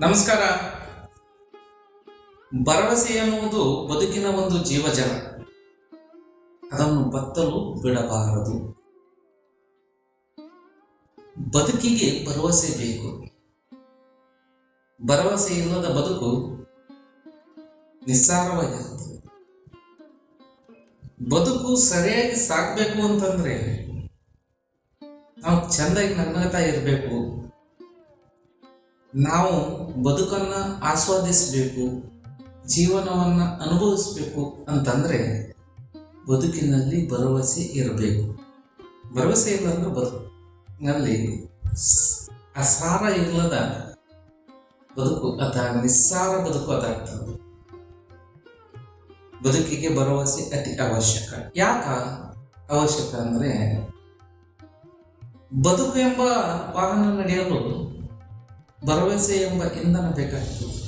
ನಮಸ್ಕಾರ. ಭರವಸೆ ಎನ್ನುವುದು ಬದುಕಿನ ಒಂದು ಜೀವಜಲ. ಅದನ್ನು ಬತ್ತಲು ಬಿಡಬಾರದು. ಬದುಕಿಗೆ ಭರವಸೆ ಬೇಕು. ಭರವಸೆ ಇಲ್ಲದ ಬದುಕು ನಿಸ್ಸಾರವಾಗಿರುತ್ತದೆ ಬದುಕು ಸರಿಯಾಗಿ ಸಾಗಬೇಕು ಅಂತಂದ್ರೆ ನಾವು ಚೆಂದಾಗಿ ನಗ್ನಗ್ತಾ ಇರಬೇಕು. ನಾವು ಬದುಕನ್ನ ಆಸ್ವಾದಿಸಬೇಕು, ಜೀವನವನ್ನ ಅನುಭವಿಸಬೇಕು ಅಂತಂದ್ರೆ ಬದುಕಿನಲ್ಲಿ ಭರವಸೆ ಇರಬೇಕು. ಭರವಸೆ ಇಲ್ಲ ಅಂದ್ರೆ ಬದುಕಿನಲ್ಲಿ ಅಸಾರ ಇಲ್ಲದ ಬದುಕು ಅದ ನಿಸ್ಸಾರ ಬದುಕು ಅದಾಗ್ತದೆ. ಬದುಕಿಗೆ ಭರವಸೆ ಅತಿ ಅವಶ್ಯಕ. ಯಾಕ ಅವಶ್ಯಕ ಅಂದ್ರೆ ಬದುಕು ಎಂಬ ವಾಹನ ನಡೆಯಲು ಭರವಸೆ ಎಂಬ ಇಂಧನ ಬೇಕಾಗಿತ್ತು.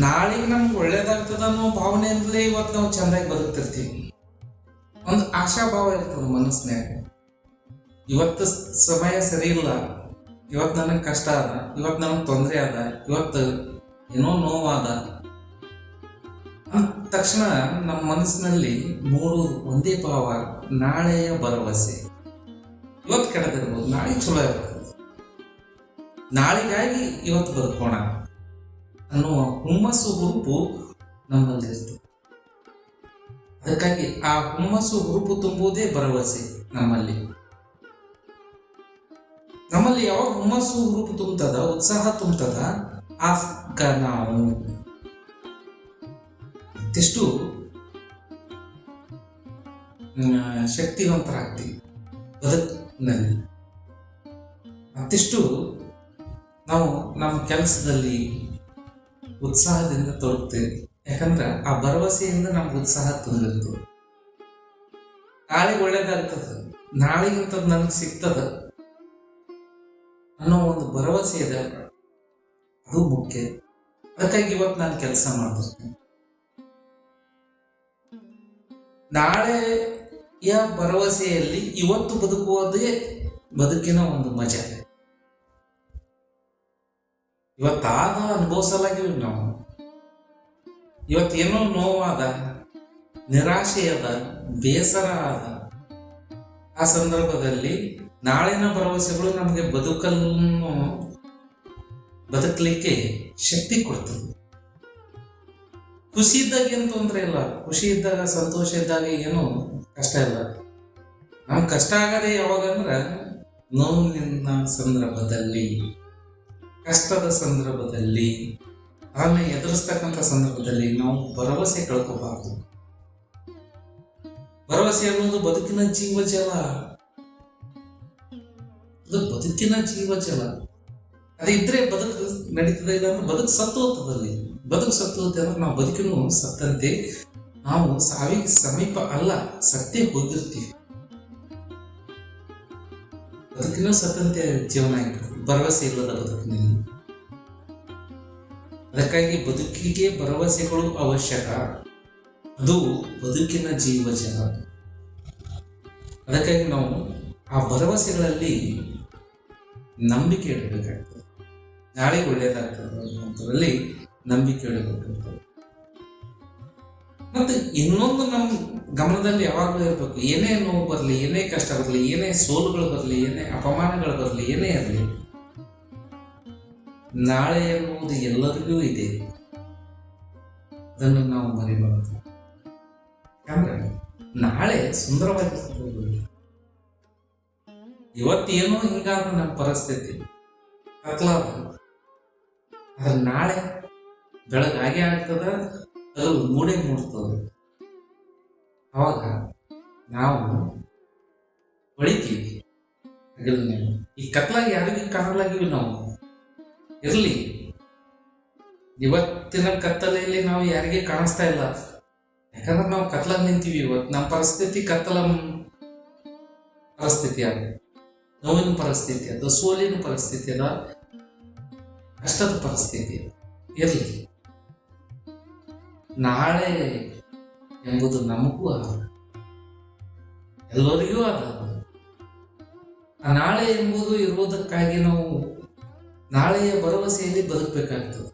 ನಾಳೆಗೆ ನಮ್ಗೆ ಒಳ್ಳೇದಾಗ್ತದ ಅನ್ನೋ ಭಾವನೆಯಿಂದಲೇ ಇವತ್ತು ನಾವು ಚೆಂದಾಗಿ ಬದುಕ್ತಿರ್ತೀವಿ. ಒಂದು ಆಶಾಭಾವ ಇರ್ತದೆ ಮನಸ್ಸಿನಾಗ ಇವತ್ತು ಸಮಯ ಸರಿ ಇಲ್ಲ. ಇವತ್ತು ನನಗೆ ಕಷ್ಟ ಅದ. ಇವತ್ತು ನನಗೆ ತೊಂದರೆ ಅದ. ಇವತ್ತು ಏನೋ ನೋವಾದ ತಕ್ಷಣ ನಮ್ಮ ಮನಸ್ಸಿನಲ್ಲಿ ಮೂರು ಒಂದೇ ಭಾವ, ನಾಳೆಯ ಭರವಸೆ. ಇವತ್ತು ಕೆಡದಿರ್ಬೋದು ನಾಳೆ ಚಲೋ ಇರ್ತದೆ ನಾಳೆಗಾಗಿ ಇವತ್ತು ಬದುಕೋಣ ಅನ್ನುವ ಹುಮ್ಮಸ್ಸು ಹುರುಪು ನಮ್ಮಲ್ಲಿ ಇರ್ತದೆ ಅದಕ್ಕಾಗಿ ಆ ಹುಮ್ಮಸ್ಸು ಹುರುಪು ತುಂಬುವುದೇ ಭರವಸೆ ನಮ್ಮಲ್ಲಿ. ನಮ್ಮಲ್ಲಿ ಯಾವಾಗ ಹುಮ್ಮಸ್ಸು ಹುರುಪು ತುಂಬುತ್ತದ ಉತ್ಸಾಹ ತುಂಬುತ್ತದ ಆಗ ನಾವು. ಮ್, ಶಕ್ತಿವಂತರಾಗ್ತೀವಿ ಬದುಕಿನಲ್ಲಿ. ಮತ್ತಿಷ್ಟು ನಾವು ನಮ್ಮ ಕೆಲಸದಲ್ಲಿ ಉತ್ಸಾಹದಿಂದ ತೊಡಗ್ತೇವೆ. ಯಾಕಂದ್ರೆ ಆ ಭರವಸೆಯಿಂದ ನಮ್ಗೆ ಉತ್ಸಾಹ ತುಂಬಿತ್ತು ನಾಳೆಗೆ ಒಳ್ಳೇದಾಗ್ತದೆ. ನಾಳೆಗಿಂತದ್ ನನಗೆ ಸಿಗ್ತದ ಅನ್ನೋ ಒಂದು ಭರವಸೆ ಇದೆ. ಅದು ಮುಖ್ಯ. ಅದಕ್ಕಾಗಿ ಇವತ್ತು ನಾನು ಕೆಲಸ ಮಾಡ್ತಿರ್ತೇನೆ. ನಾಳೆಯ ಭರವಸೆಯಲ್ಲಿ ಇವತ್ತು ಬದುಕುವುದೇ ಬದುಕಿನ ಒಂದು ಮಜಾ. ಇವತ್ತಾದ ಅನುಭವಿಸಲಾಗಿವಿ ನಾವು. ಇವತ್ತೇನೋ ನೋವಾದ ನಿರಾಶೆ ಅದ ಬೇಸರ ಆದ, ಆ ಸಂದರ್ಭದಲ್ಲಿ ನಾಳಿನ ಭರವಸೆಗಳು ನಮಗೆ ಬದುಕನ್ನು ಬದುಕಲಿಕ್ಕೆ ಶಕ್ತಿ ಕೊಡ್ತದೆ. ಖುಷಿ ಇದ್ದಾಗ ಏನು ತೊಂದರೆ ಇಲ್ಲ. ಖುಷಿ ಇದ್ದಾಗ, ಸಂತೋಷ ಇದ್ದಾಗ ಏನು ಕಷ್ಟ ಇಲ್ಲ. ನಮ್ಗೆ ಕಷ್ಟ ಆಗದೆ ಯಾವಾಗಂದ್ರೆ ನೋವಿನ ಸಂದರ್ಭದಲ್ಲಿ ಕಷ್ಟದ ಸಂದರ್ಭದಲ್ಲಿ, ಆಮೇಲೆ ಎದುರಿಸ್ತಕ್ಕಂಥ ಸಂದರ್ಭದಲ್ಲಿ ನಾವು ಭರವಸೆ ಕಳ್ಕೋಬಾರ್ದು. ಭರವಸೆ ಅನ್ನೋದು ಬದುಕಿನ ಜೀವಜಲ ಅದು ಬದುಕಿನ ಜೀವಜಲ ಅದಿದ್ರೆ ಬದುಕು ನಡೀತದೆ ಇಲ್ಲ ಅಂದ್ರೆ ಬದುಕು ಸತ್ತು ಹೋಗ್ತದಲ್ಲಿ ಬದುಕು ಸತ್ತು ಹೋಗುತ್ತೆ ಅಂದ್ರೆ ನಾವು ಬದುಕಿನೂ ಸತ್ತಂತೆ. ನಾವು ಸಾವಿಗೆ ಸಮೀಪ ಅಲ್ಲ ಸತ್ಯ ಹೋಗಿರ್ತೀವಿ. ಬದುಕಿನೂ ಸ್ವತಂತ್ರ ಜೀವನ ಆಗಿರ್ತದೆ ಭರವಸೆ ಇಲ್ಲದ ಬದುಕಿನಲ್ಲಿ ಅದಕ್ಕಾಗಿ ಬದುಕಿಗೆ ಭರವಸೆಗಳು ಅವಶ್ಯಕ. ಅದು ಬದುಕಿನ ಜೀವಜಲ ಅದಕ್ಕಾಗಿ ನಾವು ಆ ಭರವಸೆಗಳಲ್ಲಿ ನಂಬಿಕೆ ಇಡಬೇಕಾಗ್ತದೆ. ನಾಳೆ ಒಳ್ಳೆಯದಾಗ್ತದೆ ಅನ್ನೋದ್ರಲ್ಲಿ ನಂಬಿಕೆ ಇಡಬೇಕಾಗ್ತದೆ. ಮತ್ತೆ ಇನ್ನೊಂದು ನಮ್ಮ ಗಮನದಲ್ಲಿ ಯಾವಾಗಲೂ ಇರಬೇಕು, ಏನೇ ನೋವು ಬರಲಿ, ಏನೇ ಕಷ್ಟ ಬರಲಿ, ಏನೇ ಸೋಲುಗಳು ಬರಲಿ, ಏನೇ ಅಪಮಾನಗಳು ಬರಲಿ, ಏನೇ ಇರಲಿ, ನಾಳೆ ಎನ್ನುವುದು ಎಲ್ಲರಿಗೂ ಇದೆ. ಅದನ್ನು ನಾವು ಮರಿಬಾರದು. ಯಾಕಂದ್ರೆ ನಾಳೆ ಸುಂದರವಾಗಿರ್ತದೆ ಇವತ್ತೇನೋ ಹಿಂಗಾದ ನಮ್ಮ ಪರಿಸ್ಥಿತಿ ಕತ್ಲಾದ ಆದ್ರೆ ನಾಳೆ ಬೆಳಗಾಗೆ ಆಗ್ತದ ಅದು ಮೂಡೇ ಮೂಡ್ತದೆ ಅವಾಗ ನಾವು ಹೊಳಿತೀವಿ. ಈ ಕತ್ಲಾಗಿ ಯಾರಿಗೂ ಕಾಣಲಾಗಿವಿ ನಾವು. ಇರಲಿ. ಇವತ್ತಿನ ಕತ್ತಲೆಯಲ್ಲಿ ನಾವು ಯಾರಿಗೆ ಕಾಣಿಸ್ತಾ ಇಲ್ಲ. ಯಾಕಂದ್ರೆ ನಾವು ಕತ್ಲಾಗ ನಿಂತೀವಿ. ಇವತ್ತು ನಮ್ಮ ಪರಿಸ್ಥಿತಿ ಕತ್ತಲ ಪರಿಸ್ಥಿತಿ ಅದ. ನೋವಿನ ಪರಿಸ್ಥಿತಿ ಅದ, ಸೋಲಿನ ಪರಿಸ್ಥಿತಿ ಅದ. ಕಷ್ಟದ ಪರಿಸ್ಥಿತಿ ಇರಲಿ. ನಾಳೆ ಎಂಬುದು ನಮಗೂ ಅದ ಎಲ್ಲರಿಗೂ ಅದ ಆ ನಾಳೆ ಎಂಬುದು ಇರುವುದಕ್ಕಾಗಿ ನಾವು ನಾಳೆಯ ಭರವಸೆಯಲ್ಲಿ ಬದುಕಬೇಕಾಗ್ತದೆ.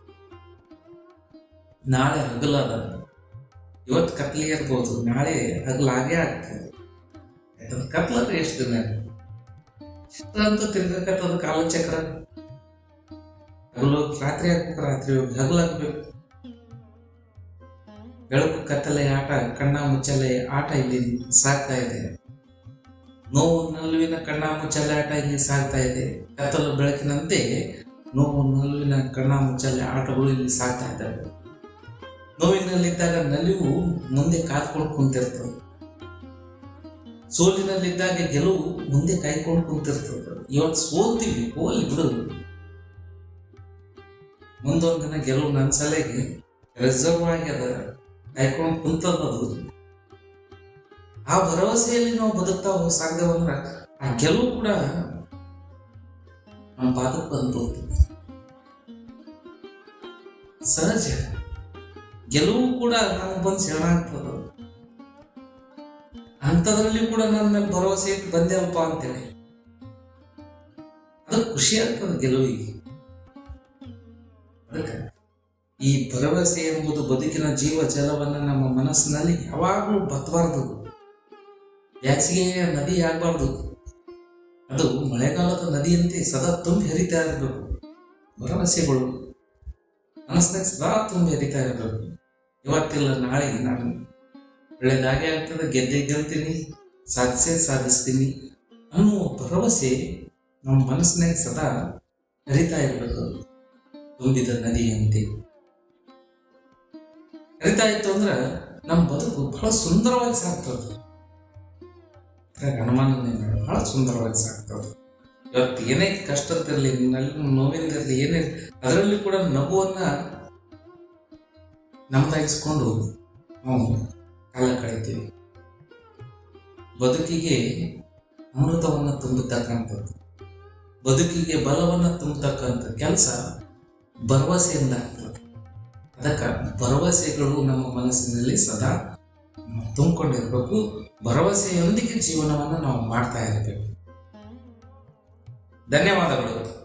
ನಾಳೆ ಹಗಲಾದ ಇವತ್ತು ಕತ್ಲಿ ಇರ್ಬೋದು, ನಾಳೆ ಹಗಲಾಗೇ ಆಗ್ತದೆ. ಯಾಕಂದ್ರೆ ಕತ್ಲರ ಎಷ್ಟು ದಿನ ಇಷ್ಟಂತೂ ತಿರ್ಗಕತ್ತದ ಕಾಲಚಕ್ರ. ಹಗಲು ಹೋಗಿ ರಾತ್ರಿ ಆಗ್ಬೇಕು, ರಾತ್ರಿ ಹೋಗಿ ಹಗಲಾಗ್ಬೇಕು. ಬೆಳಕು, ಕತ್ತಲೆ, ಆಟ, ಕಣ್ಣ ಮುಚ್ಚಲೆ, ಆಟ ಇಲ್ಲಿ ಸಾಗ್ತಾ ಇದೆ. ನೋವು ನಲುವಿನ ಕಣ್ಣ ಮುಚ್ಚಲೆ, ಆಟ ಇಲ್ಲಿ ಸಾಗ್ತಾ ಇದೆ. ಕತ್ತಲು ಬೆಳಕಿನಂತೆ ನೋವು ನಲುವಿನ ಕಣ್ಣ ಮುಚ್ಚಲೆ, ಆಟಗಳು ಇಲ್ಲಿ ಸಾಗ್ತಾ ಇದ್ದಾವೆ. ನೋವಿನಲ್ಲಿದ್ದಾಗ ನಲಿವು ಮುಂದೆ ಕಾದ್ಕೊಂಡು ಕುಂತಿರ್ತದೆ. ಸೋಲಿನಲ್ಲಿದ್ದಾಗ ಗೆಲುವು ಮುಂದೆ ಕಾಯ್ಕೊಂಡು ಕುಂತಿರ್ತದೆ. ಇವತ್ತು ಸೋಲ್ತೀವಿ ಹೋಲಿ ಬಿಡು. ಮುಂದೊಂದು ಗೆಲುವು ನನ್ನ ಸಲಹೆಗೆ ರಿಸರ್ವ್ ಆಗ್ಯದ. ಕಾಯ್ಕೊಂಡು ಕುಂತ ಅನ್ನೋದು ಆ ಭರವಸೆಯಲ್ಲಿ ನಾವು ಬದುಕ್ತಾ ಸಾಗ್ದೇವಂದ್ರ ಆ ಗೆಲುವು ಕೂಡ ನಮ್ಮ ಪಾದಕ್ಕೆ ಬಂದು ಸಹಜ. ಗೆಲುವು ಕೂಡ ನಮಗೆ ಬಂದು ಶರಣ ಆಗ್ತದ. ಅಂಥದ್ರಲ್ಲಿ ಕೂಡ ನನ್ನ ಭರವಸೆ ಇಟ್ಟು ಬಂದೆವಪ್ಪ ಅಂತೇಳಿ. ಅದು ಖುಷಿ ಆಗ್ತದೆ ಗೆಲುವಿಗೆ. ಭರವಸೆ ಎಂಬುದು ಬದುಕಿನ ಜೀವ ಜಲವನ್ನು ನಮ್ಮ ಮನಸ್ಸಿನಲ್ಲಿ ಯಾವಾಗಲೂ ಬತ್ತಬಾರ್ದು ಬ್ಯಾಸಿಗೆಯ ನದಿ ಆಗಬಾರ್ದು ಅದು ಮಳೆಗಾಲದ ನದಿಯಂತೆ ಸದಾ ತುಂಬಿ ಹರಿತಾ ಇರಬೇಕು. ಭರವಸೆಗಳು. ಮನಸ್ಸಿನಾಗ ಸದಾ ತುಂಬಿ ಹರಿತಾ ಇರಬೇಕು. ಇವತ್ತಿಲ್ಲ, ನಾಳೆ ನಾನು. ಒಳ್ಳೆಯದಾಗೆ ಆಗ್ತದೆ, ಗೆದ್ದೆ ಗೆಲ್ತೀನಿ, ಸಾಧಿಸೇ ಸಾಧಿಸ್ತೀನಿ ಅನ್ನುವ ಭರವಸೆ ನಮ್ಮ ಮನಸ್ಸಿನಾಗ ಸದಾ ಹರಿತಾ ಇರಬೇಕು. ತುಂಬಿದ ನದಿಯಂತೆ. ಹರಿತಾ ಇತ್ತು ಅಂದ್ರೆ ನಮ್ಮ ಬದುಕು ಬಹಳ ಸುಂದರವಾಗಿ ಸಾಕ್ತದೆ ಅದ್ರಾಗ ಬಹಳ ಸುಂದರವಾಗಿ ಸಾಕ್ತದೆ ಇವತ್ತು ಏನೇ ಕಷ್ಟದಿರಲಿ ನೋವಿಂದಿರಲಿ, ಏನೇ ಅದರಲ್ಲಿ ಕೂಡ ನಗುವನ್ನ ನಮ್ದಾಗಿಸ್ಕೊಂಡು ನಾವು ಕಾಲ ಕಳಿತೀವಿ ಬದುಕಿಗೆ ಅಮೃತವನ್ನು ತುಂಬತಕ್ಕಂಥದ್ದು ಬದುಕಿಗೆ ಬಲವನ್ನು ತುಂಬತಕ್ಕಂಥ ಕೆಲಸ ಭರವಸೆಯಿಂದ ಅದಕ್ಕೆ ಭರವಸೆಗಳು ನಮ್ಮ ಮನಸ್ಸಿನಲ್ಲಿ ಸದಾ ತುಂಬಿಕೊಂಡಿರ್ಬೇಕು. ಭರವಸೆಯೊಂದಿಗೆ ಜೀವನವನ್ನು ನಾವು ಮಾಡ್ತಾ ಇರಬೇಕು. ಧನ್ಯವಾದಗಳು.